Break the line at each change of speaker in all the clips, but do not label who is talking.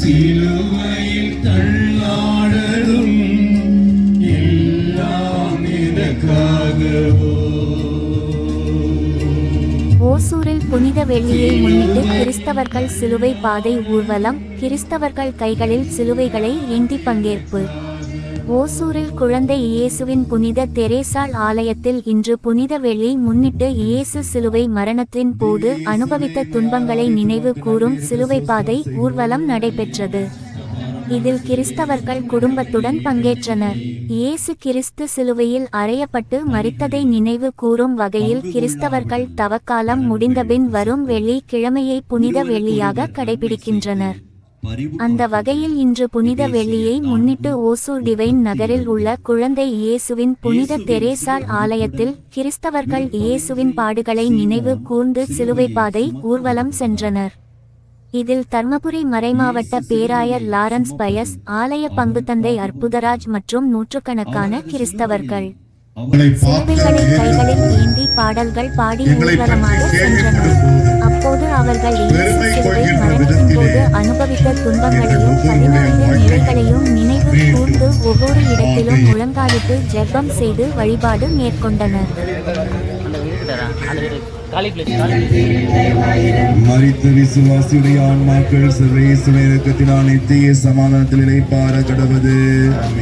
சிலுவையில் தள்ளாடலும் எல்லாம் எனக்காகவோ
ஓசூரில் புனித வெள்ளியை முன்னிட்டு கிறிஸ்தவர்கள் சிலுவை பாதை ஊர்வலம் கிறிஸ்தவர்கள் கைகளில் சிலுவைகளை ஏந்தி பங்கேற்பு. ஓசூரில் குழந்தை இயேசுவின் புனித தெரேசால் ஆலயத்தில் இன்று புனித வெள்ளி முன்னிட்டு இயேசு சிலுவை மரணத்தின் போது அனுபவித்த துன்பங்களை நினைவு கூறும் சிலுவை பாதை ஊர்வலம் நடைபெற்றது. இதில் கிறிஸ்தவர்கள் குடும்பத்துடன் பங்கேற்றனர். இயேசு கிறிஸ்து சிலுவையில் அறையப்பட்டு மரித்ததை நினைவு கூறும் வகையில் கிறிஸ்தவர்கள் தவக்காலம் முடிந்தபின் வரும் வெள்ளி கிழமையை புனித வெள்ளியாக கடைபிடிக்கின்றனர். அந்த வகையில் இன்று புனித வெள்ளியை முன்னிட்டு ஓசூர் டிவைன் நகரில் உள்ள குழந்தை இயேசுவின் புனித தெரேசாள் ஆலயத்தில் கிறிஸ்தவர்கள் இயேசுவின் பாடுகளை நினைவு கூர்ந்து சிலுவை பாதை ஊர்வலம் சென்றனர். இதில் தர்மபுரி மறைமாவட்ட பேராயர் லாரன்ஸ் பயஸ் ஆலய பங்குத்தந்தை அற்புதராஜ் மற்றும் நூற்றுக்கணக்கான கிறிஸ்தவர்கள். சிலுவைகளை கைகளில் ஏந்தி பாடல்கள் பாடி ஊர்வலமாக சென்றனர். அப்போது அவர்கள் இயேசு சிலுவை
கொள்கின்ற
மரணத்தின் போது
விதத்திலே
அனுபவித்த துன்பங்களையும் பதினான்கு நிலைகளையும் நினைவு கூர்ந்து ஒவ்வொரு இடத்திலும் முழங்காலிட்டு ஜெபம் செய்து வழிபாடு மேற்கொண்டனர்.
மரித்த விசுவாசியுடைய ஆன்மாக்கள் சர்வேசுவ இறக்கத்தினால் நித்திய சமாதானத்தில் இளைப்பார கடவது
அந்த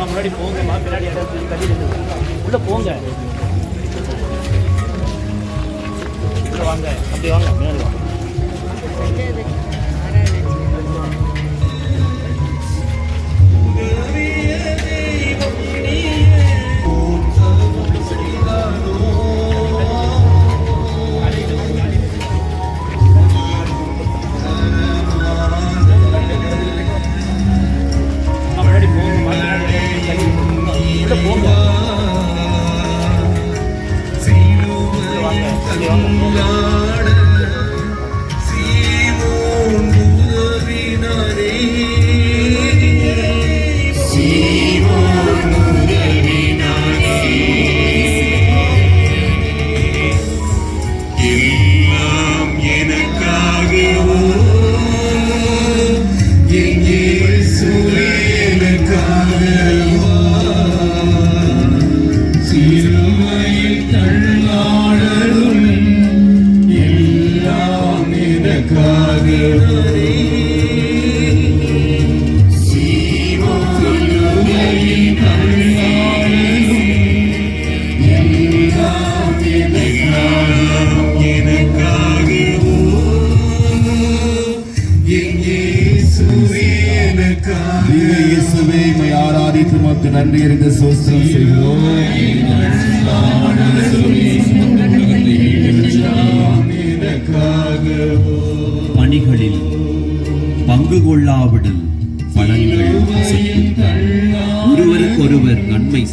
முன்னாடி போங்கம்மா பின்னாடி இடம் தள்ளி நில்லுங்க. உள்ள போங்க வாங்க அப்படி வாங்க முன்னாடி வாங்க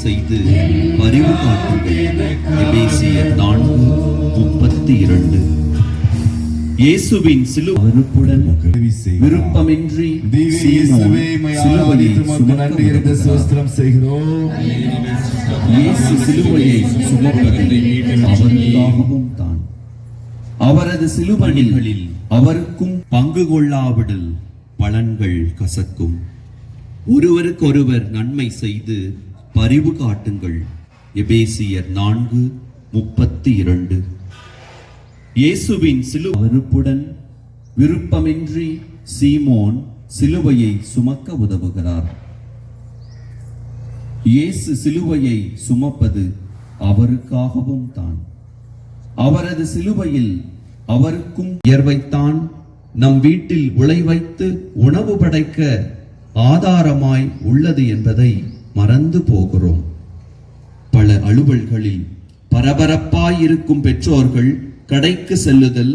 செய்து பரிவு காட்டுங்கள் நான்கு முப்பத்தி இரண்டு இயேசுவின். விருப்பமின்றி
திவ்ய
சீமோன்
இயேசுவே மை
சிலுவையை
ஆராதித்து உமக்கு
சுமக்க
நன்றி அறிந்த
உதவுகிறார்.
சோஸ்திரம் செய்கிறோம்
இயேசு சிலுவையை சுமப்பது அவருக்காகவும் தான் அவரது சிலுவணிகளில் அவருக்கும் பங்கு கொள்ளாவிடல் பலன்கள் கசக்கும் ஒருவருக்கொருவர் நன்மை செய்து பரிவு காட்டுங்கள். எபேசியர் நான்கு முப்பத்தி இரண்டு இயேசுவின் சிலு வெறுப்புடன் விருப்பமின்றி சீமோன் சிலுவையை சுமக்க உதவுகிறார். இயேசு சிலுவையை சுமப்பது அவருக்காகவும் தான். அவரது சிலுவையில் அவருக்கும் உயர்வைத்தான் நம் வீட்டில் உழை வைத்து உணவு படைக்க ஆதாரமாய் உள்ளது என்பதை மறந்து போகிறோம். பல அலுவல்களில் பரபரப்பாயிருக்கும் பெற்றோர்கள் கடைக்கு செல்லுதல்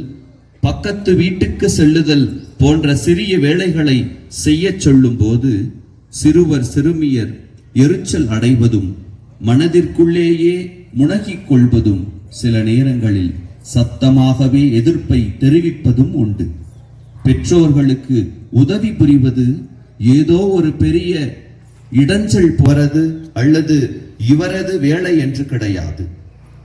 பக்கத்து வீட்டுக்கு செல்லுதல் போன்ற சிறிய வேலைகளை செய்யச் சொல்லும்போது சிறுவர் சிறுமியர் எரிச்சல் அடைவதும் மனதிற்குள்ளேயே முனகிக் கொள்வதும் சில நேரங்களில் சத்தமாகவே எதிர்ப்பை தெரிவிப்பதும் உண்டு. பெற்றோர்களுக்கு உதவி புரிவது ஏதோ ஒரு பெரிய இடைஞ்சல் போறது அல்லது இவரது வேலை என்று கிடையாது.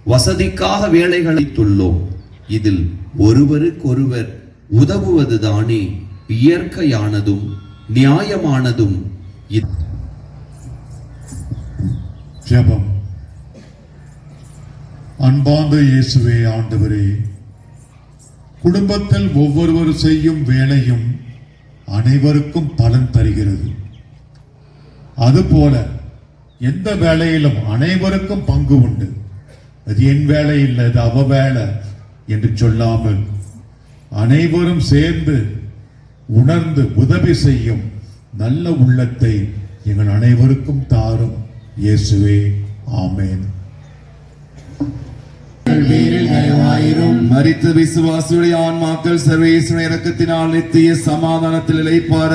வசதிக்காக வேலைகளை துள்ளோம். இதில் ஒருவருக்கொருவர் உதவுவதுதானே இயற்கையானதும் நியாயமானதும். இது
ஜெபம். அன்பார்ந்த இயேசுவே ஆண்டவரே குடும்பத்தில் ஒவ்வொருவர் செய்யும் வேலையும் அனைவருக்கும் பலன் தருகிறது. அதுபோல எந்த வேலையிலும் அனைவருக்கும் பங்கு உண்டு. அது என் வேலை இல்லை அது அவ வேலை என்று சொல்லாமல் அனைவரும் சேர்ந்து உணர்ந்து உதவி செய்யும் நல்ல உள்ளத்தை எங்கள் அனைவருக்கும் தாரும். இயேசுவே ஆமென்.
மரித்த விசுவாசியுடைய ஆன்மாக்கள் சர்வேஸ்வர இறக்கத்தினால் நித்திய சமாதானத்தில் இளைப்பார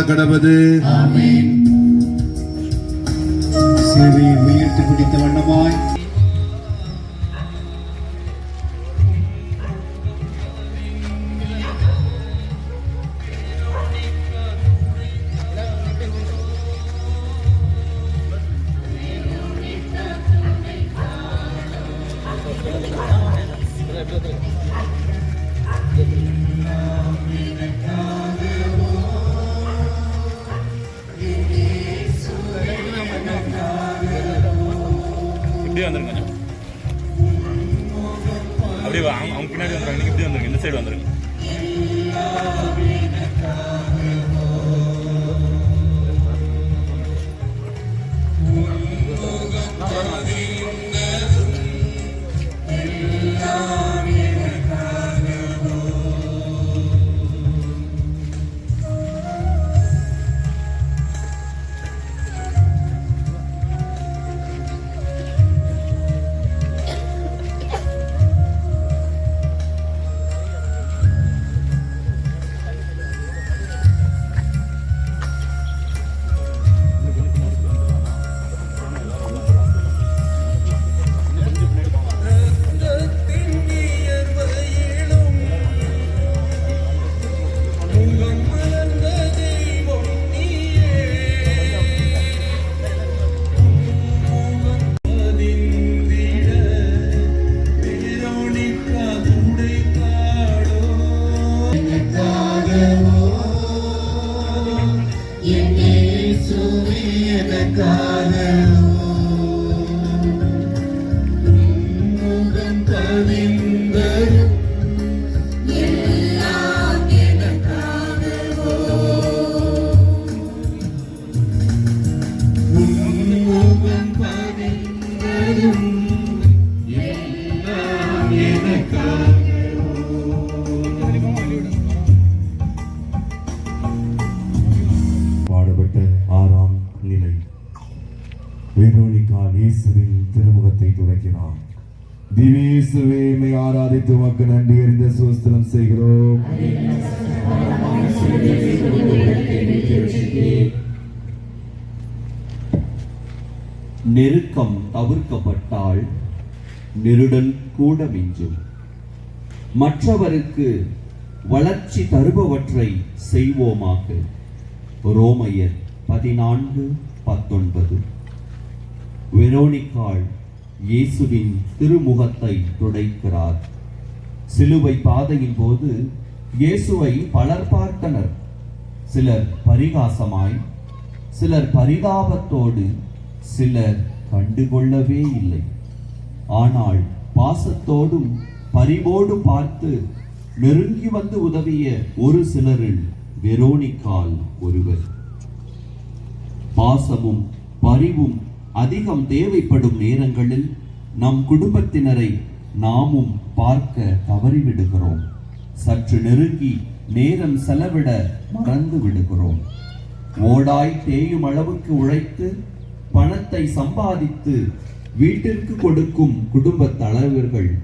കർത്താവെ വീഴ്ത്തിപ്പിടിത്ത വണ്ണമായി அப்படியே அவங்க பின்னாடி வந்துருங்க நீங்க இப்படி வந்துருங்க இந்த சைடு வந்துருங்க.
வெரோனிகா இயேசுவின் திருமுகத்தை துடைக்கிறார் திவேசுவே மை ஆராதித்து உமக்கு நன்றி அறிந்த சோஸ்திரம் செய்கிறோம்.
நெருக்கம் தவிர்க்கப்பட்டால் நெருடல் கூட மிஞ்சும். மற்றவருக்கு வளர்ச்சி தருபவற்றை செய்வோமாக. ரோமையர் பதினான்கு பத்தொன்பது. வெரோனிக்காள் இயேசுவின் திருமுகத்தை துடைக்கிறார். சிலுவை பாதையின் போது இயேசுவை பலர் பார்த்தனர். சிலர் பரிகாசமாய் சிலர் பரிதாபத்தோடு சிலர் கண்டுகொள்ளவே இல்லை. ஆனால் பாசத்தோடும் பரிவோடு பார்த்து நெருங்கி வந்து உதவிய ஒரு சிலரில் வெரோனிக்கால் ஒருவர். பாசமும் பரிவும் அதிகம் தேவைப்படும் நேரங்களில் நம் குடும்பத்தினரை நாமும் பார்க்க தவறிவிடுகிறோம். சற்று நெருங்கி நேரம் செலவிட மறந்து விடுகிறோம். ஓடாய் தேயும் அளவுக்கு உழைத்து பணத்தை சம்பாதித்து வீட்டிற்கு கொடுக்கும் குடும்ப தலைவர்கள்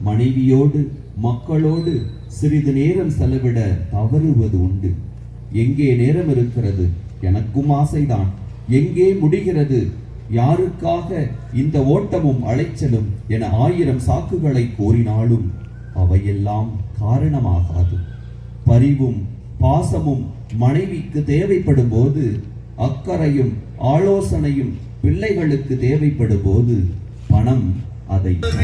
மனைவியோடு மக்களோடு சிறிது நேரம் செலவிட தவறுவது உண்டு. எங்கே நேரம் இருக்கிறது? எனக்கும் ஆசைதான். எங்கே முடிகிறது? யாருக்காக இந்த ஓட்டமும் அலைச்சலும் என ஆயிரம் சாக்குகளை கோரினாலும் அவையெல்லாம் காரணமாகாது. பரிவும் பாசமும் மனைவிக்கு தேவைப்படும் போது அக்கறையும் ஆலோசனையும் பிள்ளைகளுக்கு தேவைப்படும் போது பணம் அதை தர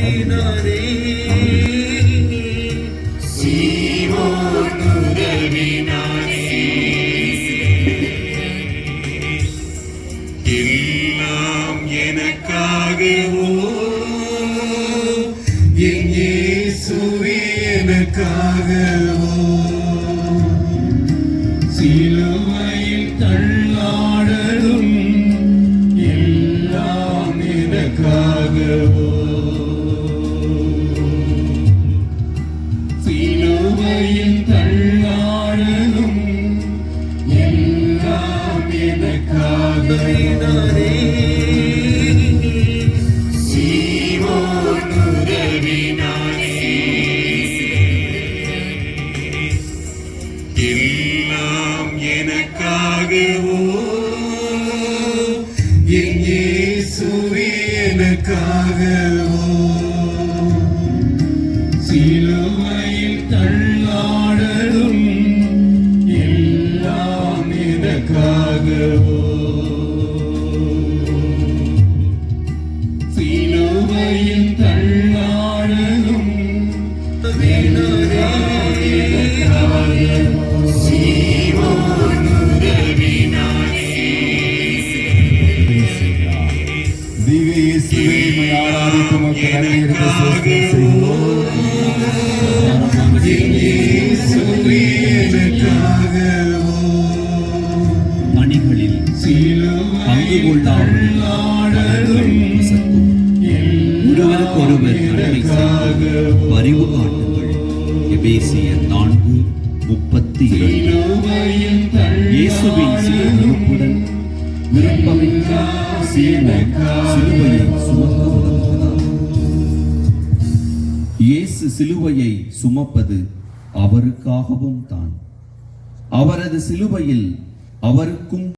இயேசுவே எனக்காகவோ
ஒருவர் நன்மை செய்து பரிவு காட்டுங்கள். எபேசியர் நான்கு முப்பத்தி இரண்டு இயேசுவின் சிறுப்புடன் விருப்பமின்றி சீமோன் சிலுவையை சுமக்க உதவுகிறார் இயேசு சிலுவையை சுமப்பது அவருக்காகவும் தான். அவரது சிலுவையில் அவருக்கும்